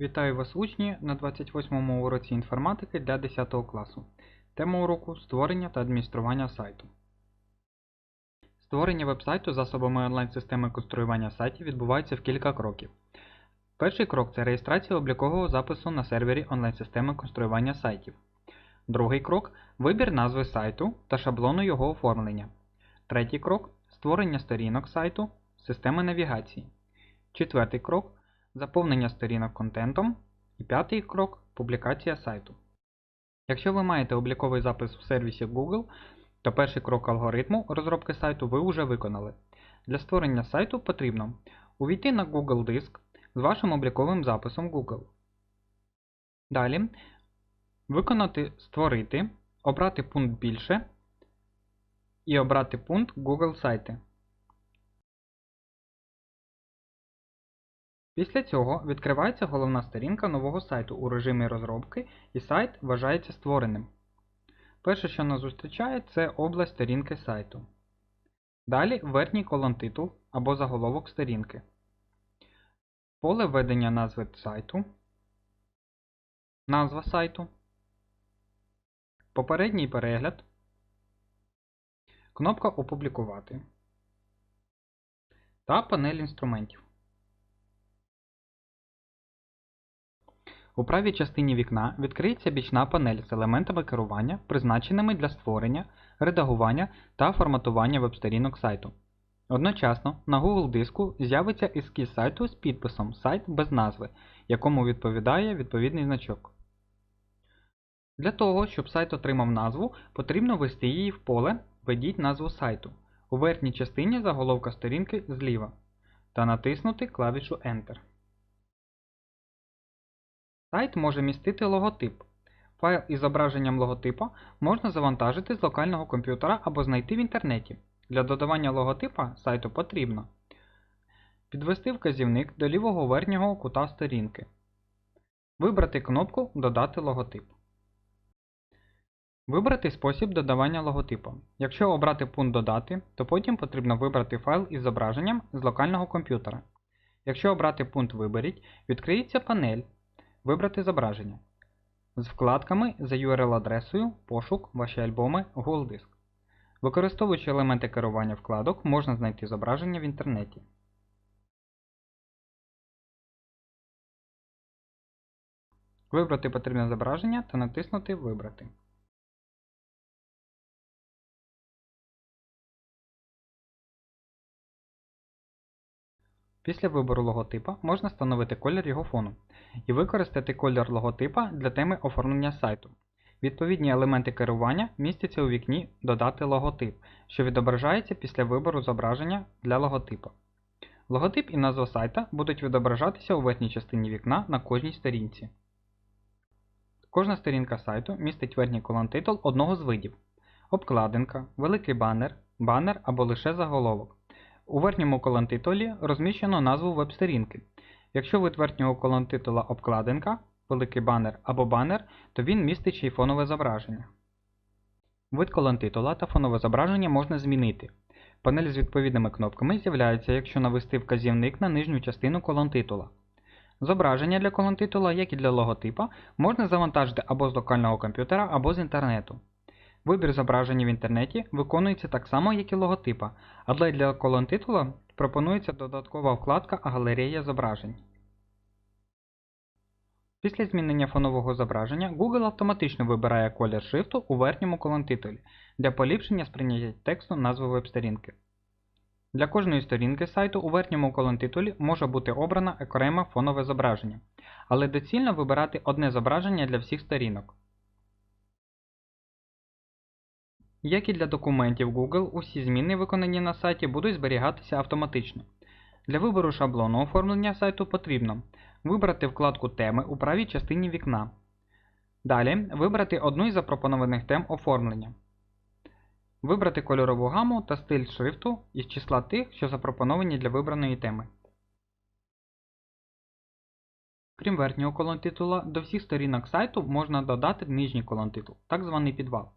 Вітаю вас, учні, на 28 му уроці інформатики для 10 класу. Тема уроку створення та адміністрування сайту. Створення веб-сайту засобами онлайн-системи конструювання сайтів відбувається в кілька кроків. Перший крок це реєстрація облікового запису на сервері онлайн-системи конструювання сайтів. Другий крок вибір назви сайту та шаблону його оформлення. Третій крок створення сторінок сайту, системи навігації. Четвертий крок заповнення сторінок контентом. І п'ятий крок публікація сайту. Якщо ви маєте обліковий запис в сервісі Google, то перший крок алгоритму розробки сайту ви вже виконали. Для створення сайту потрібно увійти на Google Диск з вашим обліковим записом Google. Далі виконати Створити, обрати пункт Більше і обрати пункт Google сайти. Після цього відкривається головна сторінка нового сайту у режимі розробки і сайт вважається створеним. Перше, що нас зустрічає, це область сторінки сайту. Далі верхній колон титул або заголовок сторінки. Поле введення назви сайту. Назва сайту. Попередній перегляд. Кнопка Опублікувати. Та панель інструментів. У правій частині вікна відкриється бічна панель з елементами керування, призначеними для створення, редагування та форматування веб-сторінок сайту. Одночасно на Google диску з'явиться ескіз сайту з підписом Сайт без назви, якому відповідає відповідний значок. Для того, щоб сайт отримав назву, потрібно ввести її в поле Введіть назву сайту у верхній частині заголовка сторінки зліва та натиснути клавішу Enter. Сайт може містити логотип. Файл із зображенням логотипа можна завантажити з локального комп'ютера або знайти в інтернеті. Для додавання логотипа сайту потрібно підвести вказівник до лівого верхнього кута сторінки. Вибрати кнопку Додати логотип. Вибрати спосіб додавання логотипа. Якщо обрати пункт Додати, то потім потрібно вибрати файл із зображенням з локального комп'ютера. Якщо обрати пункт Виберіть, відкриється панель Вибрати зображення. З вкладками за URL-адресою Пошук, Ваші альбоми, Google Диск. Використовуючи елементи керування вкладок, можна знайти зображення в інтернеті. Вибрати потрібне зображення та натиснути Вибрати. Після вибору логотипа можна встановити колір його фону і використати колір логотипа для теми оформлення сайту. Відповідні елементи керування містяться у вікні Додати логотип, що відображається після вибору зображення для логотипа. Логотип і назва сайта будуть відображатися у верхній частині вікна на кожній сторінці. Кожна сторінка сайту містить верхній колон титул одного з видів обкладинка, великий банер, банер або лише заголовок. У верхньому колон-титулі розміщено назву веб-сторінки. Якщо вид верхнього колон-титула обкладинка, великий банер або банер, то він містить ще й фонове зображення. Вид колон-титула та фонове зображення можна змінити. Панель з відповідними кнопками з'являється, якщо навести вказівник на нижню частину колон-титула. Зображення для колон-титула, як і для логотипа, можна завантажити або з локального комп'ютера, або з інтернету. Вибір зображення в інтернеті виконується так само, як і логотипа, але для колон титула пропонується додаткова вкладка Галерея зображень. Після змінення фонового зображення Google автоматично вибирає колір шрифту у верхньому колон-титулі для поліпшення сприйняття тексту назви веб-сторінки. Для кожної сторінки сайту у верхньому колон-титулі може бути обрано окреме фонове зображення, але доцільно вибирати одне зображення для всіх сторінок. Як і для документів Google, усі зміни, виконані на сайті, будуть зберігатися автоматично. Для вибору шаблону оформлення сайту потрібно вибрати вкладку Теми у правій частині вікна. Далі вибрати одну із запропонованих тем оформлення. Вибрати кольорову гаму та стиль шрифту із числа тих, що запропоновані для вибраної теми. Крім верхнього колон титула, до всіх сторінок сайту можна додати нижній колон титул, так званий підвал.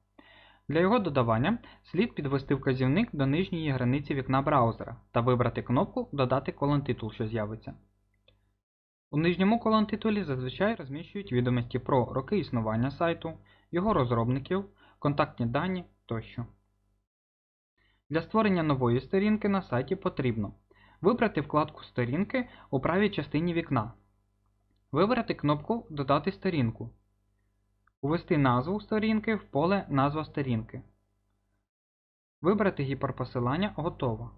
Для його додавання слід підвести вказівник до нижньої границі вікна браузера та вибрати кнопку Додати колон титул, що з'явиться. У нижньому колон-титулі зазвичай розміщують відомості про роки існування сайту, його розробників, контактні дані тощо. Для створення нової сторінки на сайті потрібно вибрати вкладку Сторінки у правій частині вікна, вибрати кнопку Додати сторінку, увести назву сторінки в поле Назва сторінки, вибрати гіперпосилання Готово.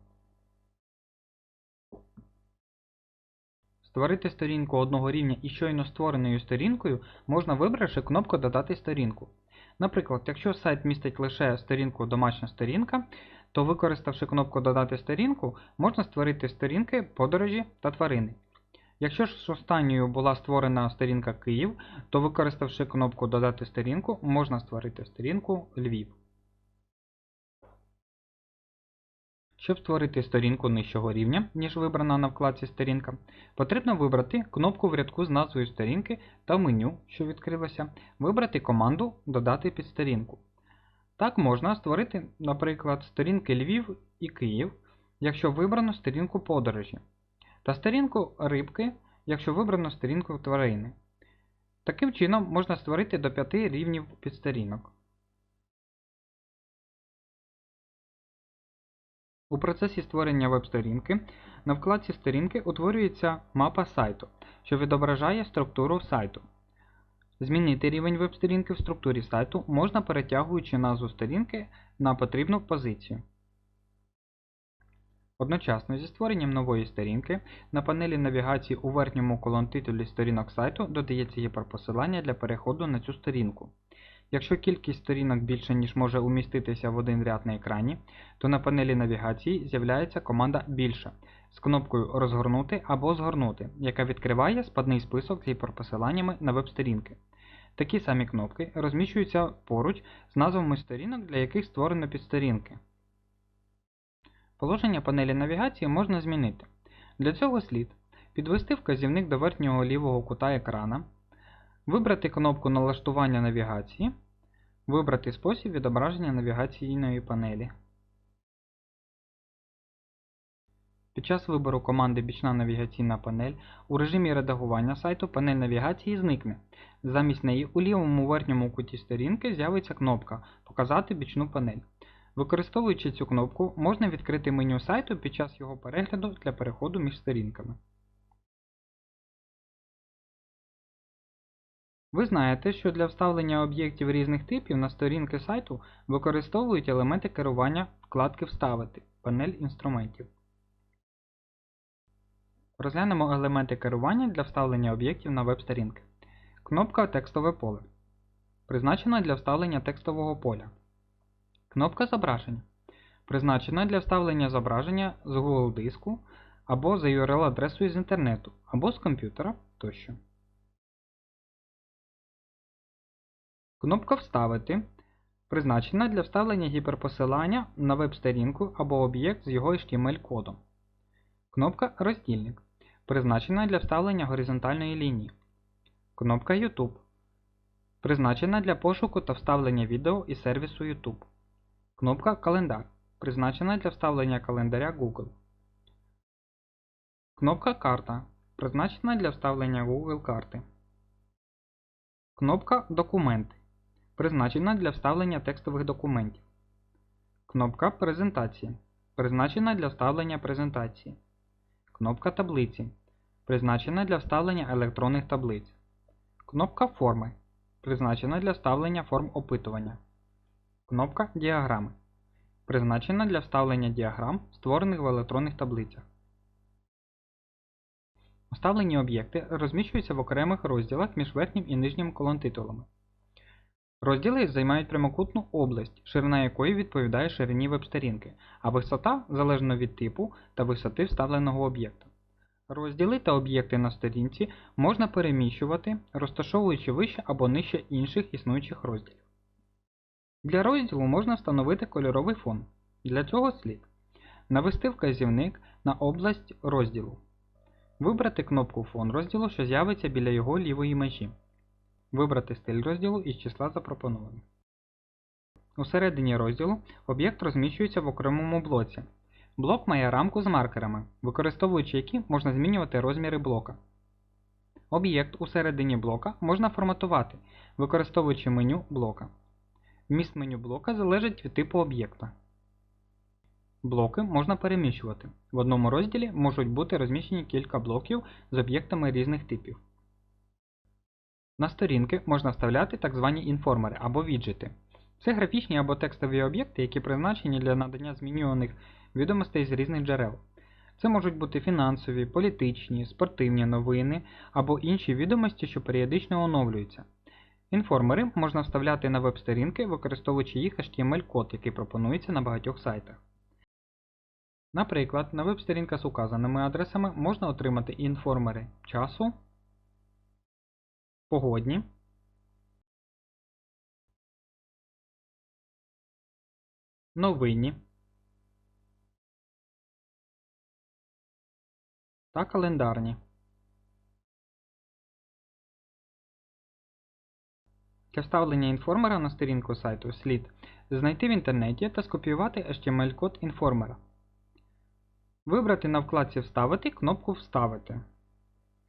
Створити сторінку одного рівня із щойно створеною сторінкою можна вибравши кнопку Додати сторінку. Наприклад, якщо сайт містить лише сторінку Домашня сторінка, то використавши кнопку Додати сторінку, можна створити сторінки подорожі та тварини. Якщо ж останньою була створена сторінка Київ, то використавши кнопку Додати сторінку, можна створити сторінку Львів. Щоб створити сторінку нижчого рівня, ніж вибрана на вкладці Сторінка, потрібно вибрати кнопку в рядку з назвою сторінки та в меню, що відкрилося, вибрати команду Додати під сторінку. Так можна створити, наприклад, сторінки Львів і Київ, якщо вибрано сторінку подорожі, та сторінку рибки, якщо вибрано сторінку тварини. Таким чином можна створити до 5 рівнів підсторінок. У процесі створення веб-сторінки на вкладці сторінки утворюється мапа сайту, що відображає структуру сайту. Змінити рівень веб-сторінки в структурі сайту можна перетягуючи назву сторінки на потрібну позицію. Одночасно зі створенням нової сторінки на панелі навігації у верхньому колон-титулі сторінок сайту додається гіперпосилання для переходу на цю сторінку. Якщо кількість сторінок більше, ніж може уміститися в один ряд на екрані, то на панелі навігації з'являється команда Більше з кнопкою Розгорнути або Згорнути, яка відкриває спадний список з гіперпосиланнями на веб-сторінки. Такі самі кнопки розміщуються поруч з назвами сторінок, для яких створено підсторінки. Положення панелі навігації можна змінити. Для цього слід підвести вказівник до верхнього лівого кута екрана, вибрати кнопку Налаштування навігації, вибрати спосіб відображення навігаційної панелі. Під час вибору команди Бічна навігаційна панель у режимі редагування сайту панель навігації зникне. Замість неї у лівому верхньому куті сторінки з'явиться кнопка Показати бічну панель. Використовуючи цю кнопку, можна відкрити меню сайту під час його перегляду для переходу між сторінками. Ви знаєте, що для вставлення об'єктів різних типів на сторінки сайту використовують елементи керування вкладки Вставити панель інструментів. Розглянемо елементи керування для вставлення об'єктів на веб-сторінки. Кнопка Текстове поле. Призначена для вставлення текстового поля. Кнопка Зображення. Призначена для вставлення зображення з Google диску або за URL-адресою з інтернету, або з комп'ютера тощо. Кнопка Вставити призначена для вставлення гіперпосилання на веб-сторінку або об'єкт з його HTML-кодом. Кнопка Роздільник призначена для вставлення горизонтальної лінії. Кнопка YouTube призначена для пошуку та вставлення відео із сервісу YouTube. Кнопка Календар призначена для вставлення календаря Google. Кнопка Карта призначена для вставлення Google карти. Кнопка Документи призначена для вставлення текстових документів. Кнопка Презентації призначена для вставлення презентації. Кнопка Таблиці призначена для вставлення електронних таблиць. Кнопка Форми призначена для вставлення форм опитування. Кнопка Діаграми призначена для вставлення діаграм, створених в електронних таблицях. Вставлені об'єкти розміщуються в окремих розділах між верхнім і нижнім колонтитулами. Розділи займають прямокутну область, ширина якої відповідає ширині веб-сторінки, а висота залежно від типу та висоти вставленого об'єкта. Розділи та об'єкти на сторінці можна переміщувати, розташовуючи вище або нижче інших існуючих розділів. Для розділу можна встановити кольоровий фон. Для цього слід навести вказівник на область розділу, вибрати кнопку Фон розділу, що з'явиться біля його лівої межі. Вибрати стиль розділу із числа запропонованих. Усередині розділу об'єкт розміщується в окремому блоці. Блок має рамку з маркерами, використовуючи які можна змінювати розміри блока. Об'єкт у середині блока можна форматувати, використовуючи меню блока. Вміст меню блока залежить від типу об'єкта. Блоки можна переміщувати. В одному розділі можуть бути розміщені кілька блоків з об'єктами різних типів. На сторінки можна вставляти так звані інформери або віджити. Це графічні або текстові об'єкти, які призначені для надання змінюваних відомостей з різних джерел. Це можуть бути фінансові, політичні, спортивні новини або інші відомості, що періодично оновлюються. Інформери можна вставляти на веб-сторінки, використовуючи їх HTML-код, який пропонується на багатьох сайтах. Наприклад, на веб-сторінках з указаними адресами можна отримати інформери часу, погодні, новинні та календарні. Для вставлення інформера на сторінку сайту слід знайти в інтернеті та скопіювати HTML-код інформера. Вибрати на вкладці Вставити кнопку Вставити.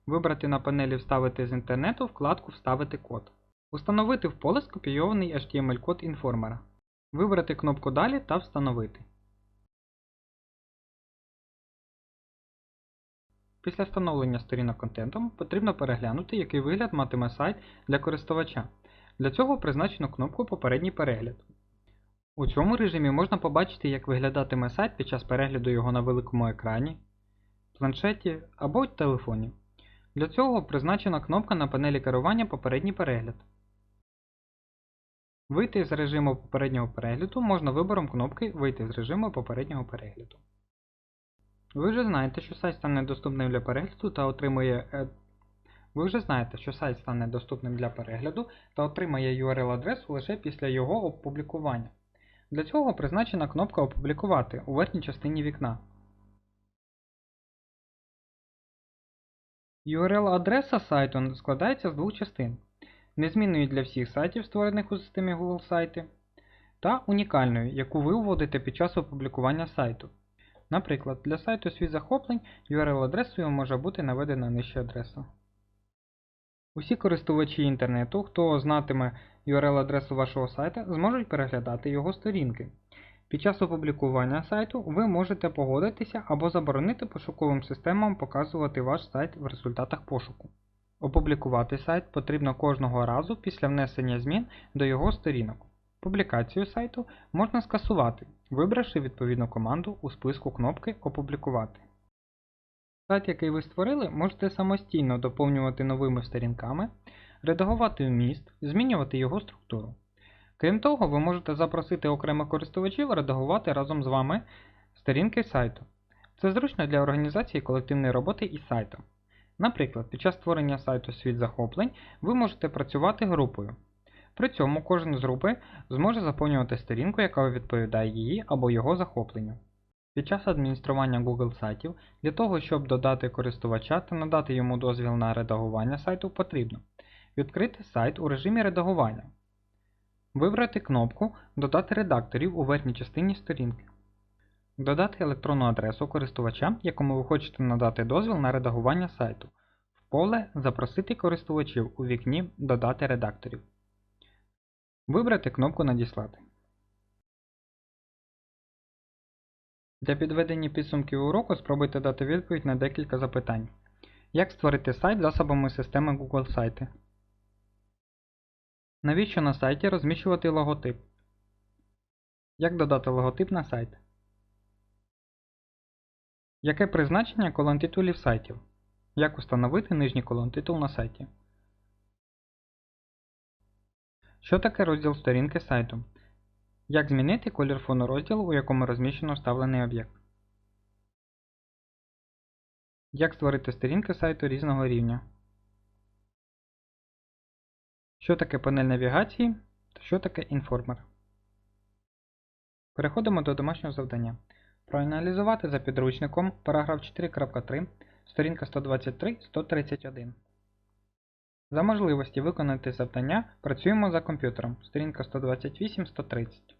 Вибрати на панелі Вставити з інтернету вкладку Вставити код. Установити в поле скопійований HTML-код інформера. Вибрати кнопку Далі та Встановити. Після встановлення сторінок контентом потрібно переглянути, який вигляд матиме сайт для користувача. Для цього призначено кнопку Попередній перегляд. У цьому режимі можна побачити, як виглядатиме сайт під час перегляду його на великому екрані, планшеті або телефоні. Для цього призначена кнопка на панелі керування Попередній перегляд. Вийти з режиму попереднього перегляду можна вибором кнопки Вийти з режиму попереднього перегляду. Ви вже знаєте, що сайт стане доступним для перегляду та отримує е, ви вже знаєте, що сайт стане доступним для перегляду та отримає URL-адресу лише після його опублікування. Для цього призначена кнопка Опублікувати у верхній частині вікна. URL-адреса сайту складається з двох частин: незмінної для всіх сайтів, створених у системі Google сайти, та унікальною, яку ви вводите під час опублікування сайту. Наприклад, для сайту світ захоплень URL-адресою може бути наведена нижча адреса. Усі користувачі інтернету, хто знатиме URL-адресу вашого сайта, зможуть переглядати його сторінки. Під час опублікування сайту ви можете погодитися або заборонити пошуковим системам показувати ваш сайт в результатах пошуку. Опублікувати сайт потрібно кожного разу після внесення змін до його сторінок. Публікацію сайту можна скасувати, вибравши відповідну команду у списку кнопки Опублікувати. Сайт, який ви створили, можете самостійно доповнювати новими сторінками, редагувати вміст, змінювати його структуру. Крім того, ви можете запросити окремих користувачів редагувати разом з вами сторінки сайту. Це зручно для організації колективної роботи із сайтом. Наприклад, під час створення сайту Світ захоплень ви можете працювати групою. При цьому кожен з групи зможе заповнювати сторінку, яка відповідає її або його захопленню. Під час адміністрування Google сайтів для того, щоб додати користувача та надати йому дозвіл на редагування сайту, потрібно відкрити сайт у режимі редагування, вибрати кнопку Додати редакторів у верхній частині сторінки, додати електронну адресу користувача, якому ви хочете надати дозвіл на редагування сайту, в поле Запросити користувачів у вікні Додати редакторів, вибрати кнопку Надіслати. Для підведення підсумків уроку спробуйте дати відповідь на декілька запитань. Як створити сайт засобами системи Google сайти? Навіщо на сайті розміщувати логотип? Як додати логотип на сайт? Яке призначення колон титулів сайтів? Як установити нижній колон титул на сайті? Що таке розділ сторінки сайту? Як змінити колір фону розділу, у якому розміщено вставлений об'єкт? Як створити сторінки сайту різного рівня? Що таке панель навігації та що таке інформер? Переходимо до домашнього завдання. Проаналізувати за підручником параграф 4.3, сторінка 123-131. За можливості виконати завдання працюємо за комп'ютером. Сторінка 128-130.